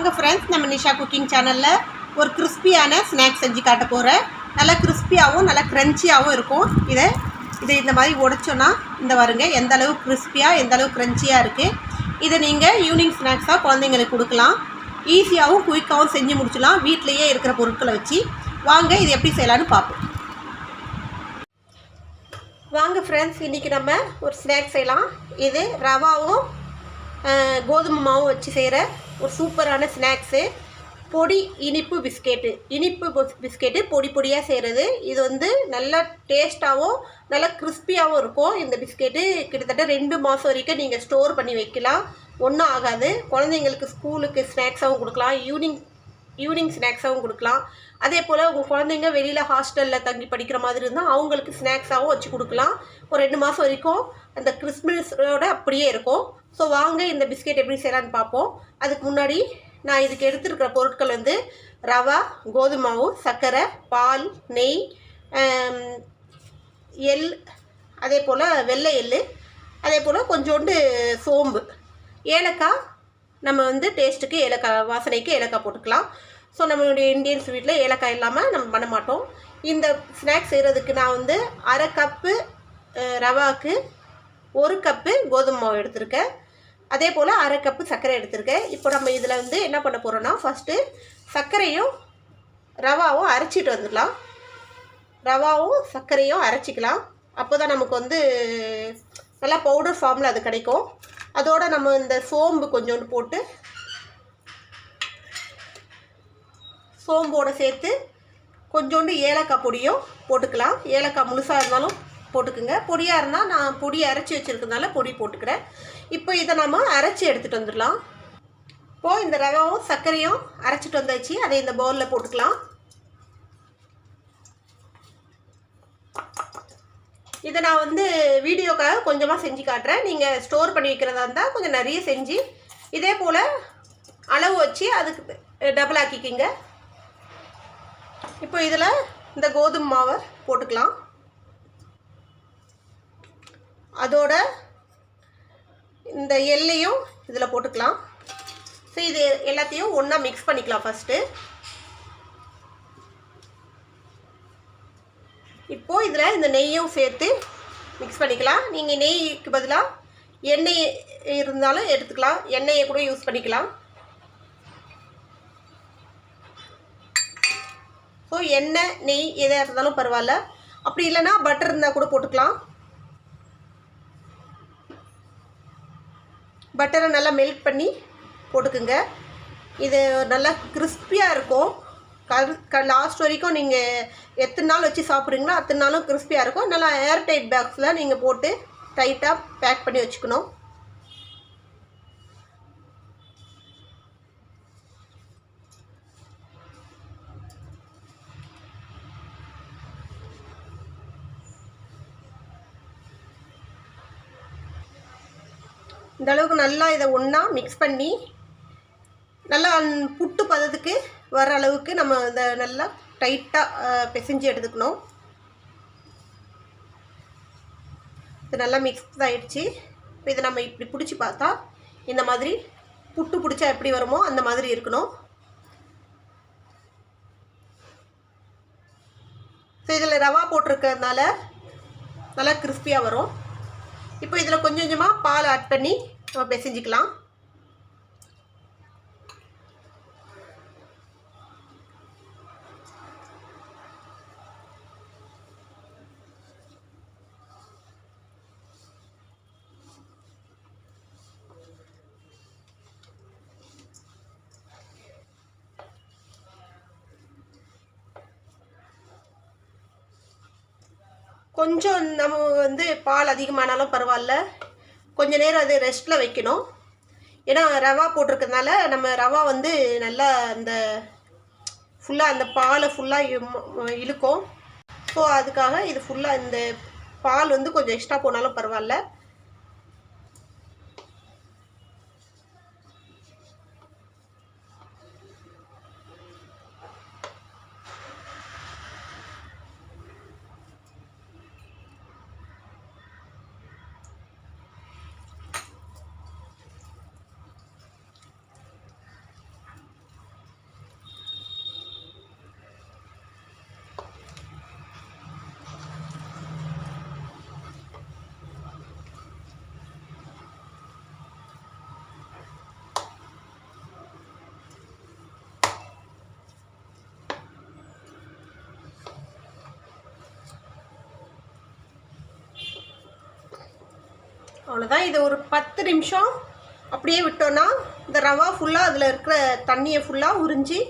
வாங்க ஃப்ரெண்ட்ஸ் நம்ம நிஷா குக்கிங் சேனலில் ஒரு கிறிஸ்பியான ஸ்நாக்ஸ் செஞ்சு காட்ட போகிறேன் நல்லா கிறிஸ்பியாகவும் நல்லா க்ரன்ச்சியாகவும் இருக்கும். இதை இதை இந்த மாதிரி உடைச்சோன்னா இந்த வருங்க எந்த அளவு கிறிஸ்பியாக எந்த அளவு க்ரன்ச்சியாக இருக்குது இதை நீங்கள் ஈவினிங் ஸ்நாக்ஸாக குழந்தைங்களுக்கு கொடுக்கலாம். ஈஸியாகவும் குயிக்காகவும் செஞ்சு முடிச்சிடலாம். வீட்டிலையே இருக்கிற பொருட்களை வச்சு. வாங்க இது எப்படி செய்யலான்னு பார்ப்போம். வாங்க ஃப்ரெண்ட்ஸ் இன்றைக்கி நம்ம ஒரு ஸ்நாக்ஸ் செய்யலாம். இது ரவாவும் கோதுமை மாவும் வச்சு செய்கிற ஒரு சூப்பரான ஸ்நாக்ஸு. பொடி இனிப்பு பிஸ்கெட்டு. இனிப்பு பிஸ்கெட்டு பொடி பொடியாக செய்கிறது இது வந்து நல்லா டேஸ்ட்டாகவும் நல்லா கிறிஸ்பியாகவும் இருக்கும் இந்த பிஸ்கெட்டு கிட்டத்தட்ட ரெண்டு மாதம் வரைக்கும் நீங்கள் ஸ்டோர் பண்ணி வைக்கலாம். ஒன்றும் ஆகாது. குழந்தைங்களுக்கு ஸ்கூலுக்கு ஸ்நாக்ஸாகவும் கொடுக்கலாம். ஈவினிங் ஈவினிங் ஸ்நாக்ஸாகவும் கொடுக்கலாம். அதே போல் உங்கள் குழந்தைங்க வெளியில் ஹாஸ்டலில் தங்கி படிக்கிற மாதிரி இருந்தால் அவங்களுக்கு ஸ்நாக்ஸாகவும் வச்சு கொடுக்கலாம். ஒரு ரெண்டு மாதம் வரைக்கும் அந்த கிறிஸ்மஸோட அப்படியே இருக்கும். ஸோ வாங்க இந்த பிஸ்கெட் எப்படி செய்யலான்னு பார்ப்போம். அதுக்கு முன்னாடி நான் இதுக்கு எடுத்துருக்கிற பொருட்கள் வந்து ரவா கோதுமை மாவு சர்க்கரை பால் நெய் எள் அதே போல் வெள்ளை எள் அதே போல் கொஞ்சோண்டு சோம்பு. ஏலக்காய் நம்ம வந்து டேஸ்ட்டுக்கு ஏலக்காய் வாசனைக்கு ஏலக்காய் போட்டுக்கலாம். ஸோ நம்மளுடைய இந்தியன்ஸ் வீட்டில் ஏலக்காய் இல்லாமல் நம்ம பண்ண மாட்டோம். இந்த ஸ்நாக்ஸ் செய்கிறதுக்கு நான் வந்து அரை கப்பு ரவாக்கு ஒரு கப்பு கோதுமை மாவு எடுத்திருக்கேன். அதே போல் அரை கப்பு சர்க்கரை எடுத்திருக்கேன். இப்போ நம்ம இதில் வந்து என்ன பண்ண போகிறோன்னா ஃபஸ்ட்டு சர்க்கரையும் ரவாவும் அரைச்சிட்டு வந்துடலாம். ரவாவும் சர்க்கரையும் அரைச்சிக்கலாம். அப்போ தான் நமக்கு வந்து நல்லா பவுடர் ஃபார்மில் அது கிடைக்கும். அதோடு நம்ம இந்த சோம்பு கொஞ்சோண்டு போட்டு சோம்போட சேர்த்து கொஞ்சோண்டு ஏலக்காய் பொடியும் போட்டுக்கலாம். ஏலக்காய் முழுசாக இருந்தாலும் போட்டுக்குங்க. பொடியாக இருந்தால் நான் பொடி அரைச்சி வச்சுருக்கனால பொடி போட்டுக்கிறேன். இப்போ இதை நம்ம அரைச்சி எடுத்துகிட்டு வந்துடலாம். இப்போது இந்த ரவாவும் சர்க்கரையும் அரைச்சிட்டு வந்தாச்சு. அதை இந்த பவுலில் போட்டுக்கலாம். இதை நான் வந்து வீடியோக்காக கொஞ்சமாக செஞ்சு காட்டுறேன். நீங்கள் ஸ்டோர் பண்ணி வைக்கிறதா இருந்தால் கொஞ்சம் நிறைய செஞ்சு இதே போல் அளவு வச்சு அதுக்கு டபுள் ஆக்கிக்கிங்க. இப்போ இதில் இந்த கோதுமை மாவை போட்டுக்கலாம். அதோட இந்த எல்லையும் இதில் போட்டுக்கலாம். ஸோ இது எல்லாத்தையும் ஒன்றா மிக்ஸ் பண்ணிக்கலாம் ஃபஸ்ட்டு இப்போது இதில் இந்த நெய்யும் சேர்த்து மிக்ஸ் பண்ணிக்கலாம். நீங்கள் நெய்க்கு பதிலாக எண்ணெய் இருந்தாலும் எடுத்துக்கலாம். எண்ணெயை கூட யூஸ் பண்ணிக்கலாம். எண்ணெய் நெய் எதாக இருந்தாலும் பரவாயில்ல. அப்படி இல்லைன்னா பட்டர் இருந்தால் கூட போட்டுக்கலாம். பட்டரை நல்லா மெல்ட் பண்ணி போட்டுக்குங்க. இது நல்லா கிறிஸ்பியாக இருக்கும். க லாஸ்ட் வரைக்கும் நீங்கள் எத்தனை நாள் வச்சு சாப்பிட்றீங்களோ அத்தனை நாளும் கிறிஸ்பியாக இருக்கும். நல்லா ஏர் டைட் பேக்ஸில் நீங்கள் போட்டு டைட்டாக பேக் பண்ணி வச்சுக்கணும். இந்த அளவுக்கு நல்லா இதை ஒன்றா மிக்ஸ் பண்ணி நல்லா புட்டு பதத்துக்கு வர அளவுக்கு நம்ம இதை நல்லா டைட்டாக பிசைஞ்சு எடுத்துக்கணும். இது நல்லா மிக்ஸ் ஆகிடுச்சு இப்போ இதை நம்ம இப்படி பிடிச்சி பார்த்தா இந்த மாதிரி புட்டு பிடிச்சா எப்படி வருமோ அந்த மாதிரி இருக்கணும். ஸோ இதில் ரவா போட்டிருக்கிறதுனால நல்லா கிறிஸ்பியாக வரும். இப்போ இதில் கொஞ்சம் கொஞ்சமாக பால் ஆட் பண்ணி நம்ம பிசைஞ்சிக்கலாம். கொஞ்சம் நம்ம வந்து பால் அதிகமானாலும் பரவாயில்ல. கொஞ்ச நேரம் அது ரெஸ்ட்டில் வைக்கணும். ஏன்னா ரவா போட்டிருக்கனால நம்ம ரவா வந்து நல்லா அந்த ஃபுல்லாக அந்த பாலை ஃபுல்லாக இழுக்கும். ஸோ அதுக்காக இது ஃபுல்லாக இந்த பால் வந்து கொஞ்சம் எக்ஸ்ட்ரா போனாலும் பரவாயில்ல. அவ்வளோதான் இது ஒரு பத்து நிமிஷம் அப்படியே விட்டோன்னா இந்த ரவா ஃபுல்லாக அதில் இருக்கிற தண்ணியை ஃபுல்லாக உறிஞ்சி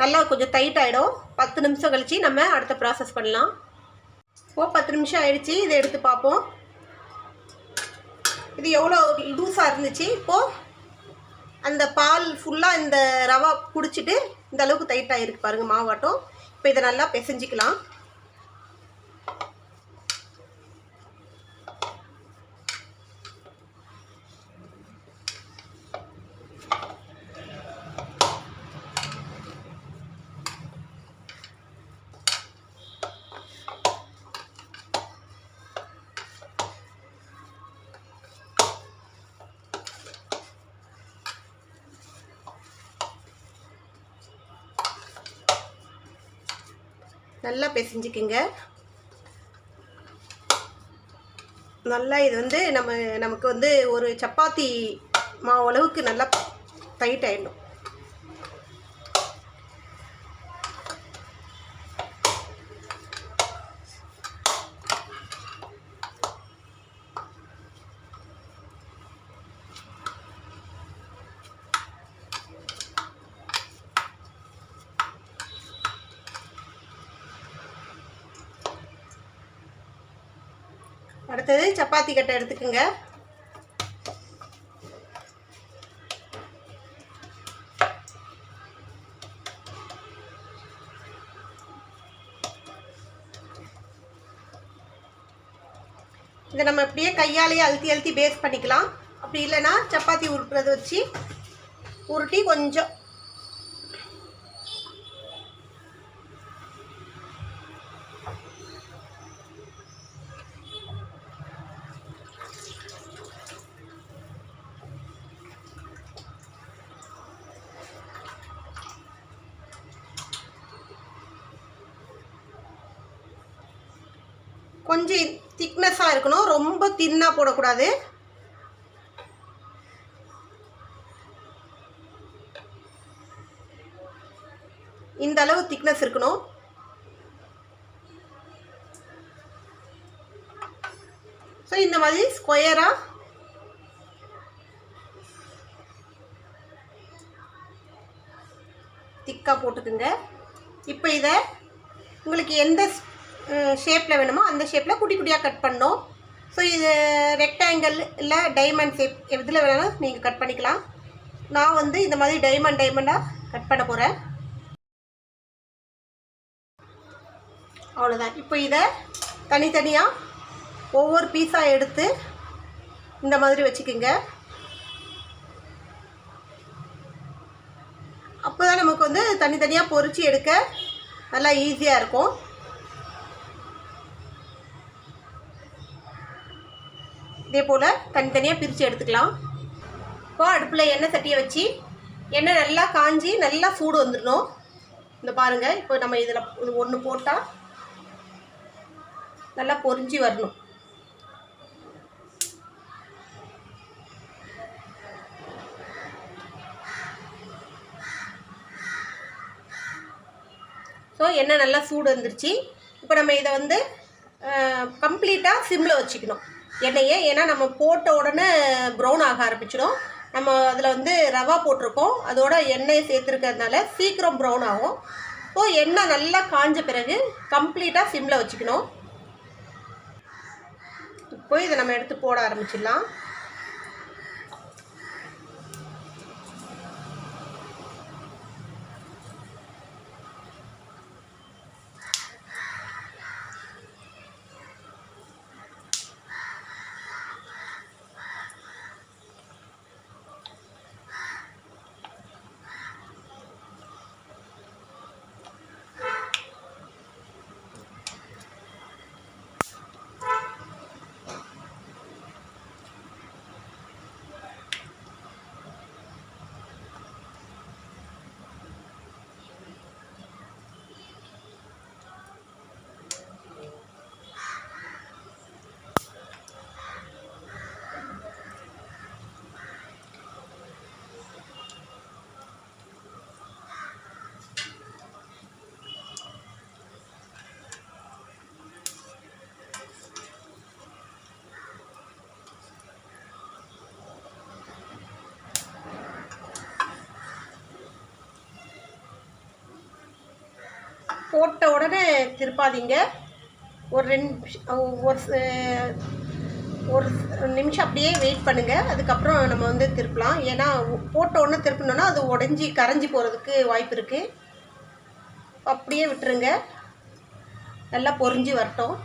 நல்லா கொஞ்சம் டைட் ஆகிடும் பத்து நிமிஷம் கழித்து நம்ம அடுத்த ப்ராசஸ் பண்ணலாம். ஓ பத்து நிமிஷம் ஆயிடுச்சு. இதை எடுத்து பார்ப்போம். இது எவ்வளோ லூஸாக இருந்துச்சு. இப்போது அந்த பால் ஃபுல்லாக இந்த ரவா குடிச்சிட்டு இந்த அளவுக்கு டைட் ஆகிருக்கு பாருங்கள் மாவாட்டம். இப்போ இதை நல்லா பிசைஞ்சிக்கலாம். நல்லா பிசைஞ்சிக்குங்க. நல்லா இது வந்து நம்ம நமக்கு வந்து ஒரு சப்பாத்தி மாவு அளவுக்கு நல்லா டைட் ஆகிடணும் அடுத்தது சப்பாத்தி கட்டை எடுத்துக்கோங்க. இதை நம்ம அப்படியே கையாலேயே அழுத்தி அழுத்தி பேஸ் பண்ணிக்கலாம். அப்படி இல்லைன்னா சப்பாத்தி உருட்டுறது வச்சு உருட்டி கொஞ்சம் கொஞ்சம் திக்னஸாக இருக்கணும். ரொம்ப தின்னாக போடக்கூடாது. இந்த அளவு திக்னஸ் இருக்கணும். ஸோ இந்த மாதிரி ஸ்கொயராக திக்காக போட்டுக்குங்க. இப்போ இதை உங்களுக்கு எந்த ஷேப்பில் வேணுமோ அந்த ஷேப்பில் குட்டி குட்டியாக கட் பண்ணோம். ஸோ இது ரெக்டாங்கிள் இல்லை டைமண்ட் ஷேப் எதில் வேணாலும் நீங்கள் கட் பண்ணிக்கலாம். நான் வந்து இந்த மாதிரி டைமண்ட் டைமண்டாக கட் பண்ண போகிறேன் அவ்வளோதான் இப்போ இதை தனித்தனியாக ஒவ்வொரு பீஸாக எடுத்து இந்த மாதிரி வச்சுக்கோங்க. அப்போ தான் நமக்கு வந்து தனித்தனியாக பொரிச்சு எடுக்க நல்லா ஈஸியாக இருக்கும். இதே போல் தனித்தனியாக பிரித்து எடுத்துக்கலாம். இப்போ அடுப்பில் எண்ணெய் சட்டியை வச்சு எண்ணெய் நல்லா காஞ்சி நல்லா சூடு வந்துடணும். இந்த பாருங்கள் இப்போ நம்ம இதில் ஒன்று போட்டால் நல்லா பொரிஞ்சு வரணும். ஸோ எண்ணெய் நல்லா சூடு வந்துருச்சு. இப்போ நம்ம இதை வந்து கம்ப்ளீட்டாக சிம்மில் வச்சுக்கணும். எண்ணெயை ஏன்னா நம்ம போட்ட உடனே ப்ரௌன் ஆக ஆரம்பிச்சிடும் நம்ம அதில் வந்து ரவா போட்டிருக்கோம். அதோட எண்ணெயை சேர்த்துருக்கிறதுனால சீக்கிரம் ப்ரௌன் ஆகும். ஸோ எண்ணெய் நல்லா காஞ்ச பிறகு கம்ப்ளீட்டாக சிம்மில் வச்சுக்கணும். இப்போ இதை நம்ம எடுத்து போட ஆரம்பிச்சிடலாம். போட்ட உடனே திருப்பாதீங்க. ஒரு ரெண்டு நிமிஷம் ஒரு ச- ஒரு நிமிஷம் அப்படியே வெயிட் பண்ணுங்கள் அதுக்கப்புறம் நம்ம வந்து திருப்பலாம். ஏன்னா போட்ட உடனே திருப்பினோன்னா அது உடஞ்சி கரைஞ்சி போகிறதுக்கு வாய்ப்பு இருக்குது அப்படியே விட்டுருங்க. நல்லா பொரிஞ்சு வரட்டும்.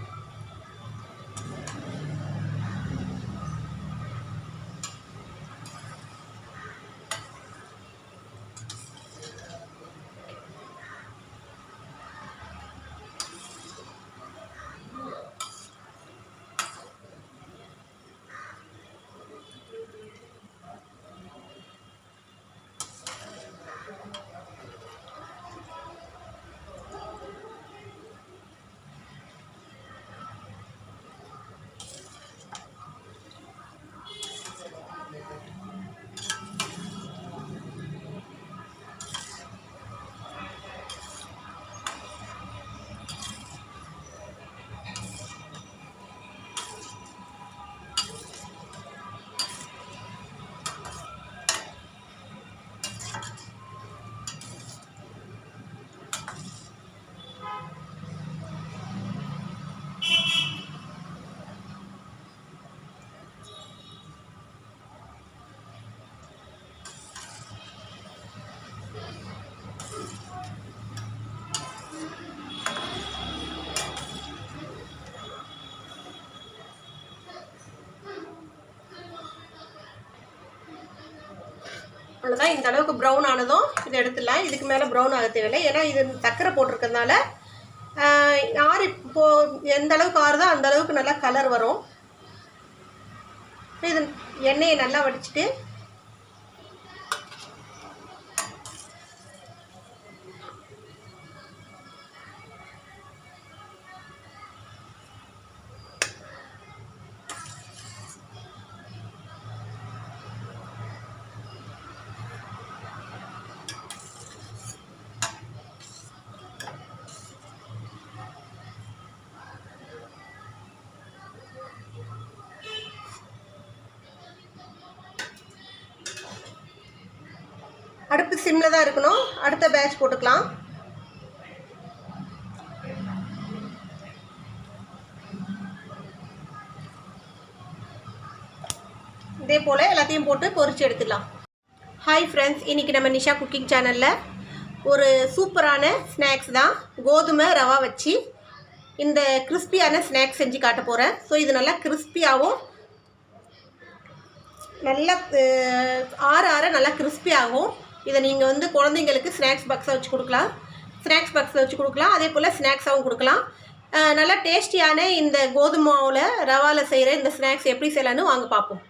அவ்வளோதான் இந்த அளவுக்கு ப்ரௌன் ஆனதும் இதை எடுத்துடலாம். இதுக்கு மேலே ப்ரௌன் ஆக தேவையில்லை. ஏன்னா இது சக்கரை போட்டிருக்கறதுனால ஆறு இப்போது எந்த அளவுக்கு ஆறுதோ அந்த அளவுக்கு நல்லா கலர் வரும். இது எண்ணெயை நல்லா வடிச்சிட்டு சிம்மில் தான் இருக்கணும். அடுத்த பேட்ச் போட்டுக்கலாம். இதே போல் எல்லாத்தையும் போட்டு பொறிச்சு எடுத்துக்கலாம். ஹாய் ஃப்ரெண்ட்ஸ் இன்றைக்கி நம்ம நிஷா குக்கிங் சேனலில் ஒரு சூப்பரான ஸ்நாக்ஸ் தான். கோதுமை ரவா வச்சு இந்த கிறிஸ்பியான ஸ்நாக்ஸ் செஞ்சு காட்ட போகிறேன் ஸோ இது நல்லா கிறிஸ்பியாகவும் நல்லா ஆற ஆற நல்லா crispy ஆகும். இதை நீங்கள் வந்து குழந்தைங்களுக்கு ஸ்நாக்ஸ் பாக்ஸாக வச்சு கொடுக்கலாம். ஸ்நாக்ஸ் பாக்ஸில் வச்சு கொடுக்கலாம். அதே போல் ஸ்நாக்ஸாகவும் கொடுக்கலாம். நல்லா டேஸ்டியான இந்த கோதுமை மாவில் ரவாவில் செய்கிற இந்த ஸ்நாக்ஸ் எப்படி செய்யலான்னு வாங்க பார்ப்போம்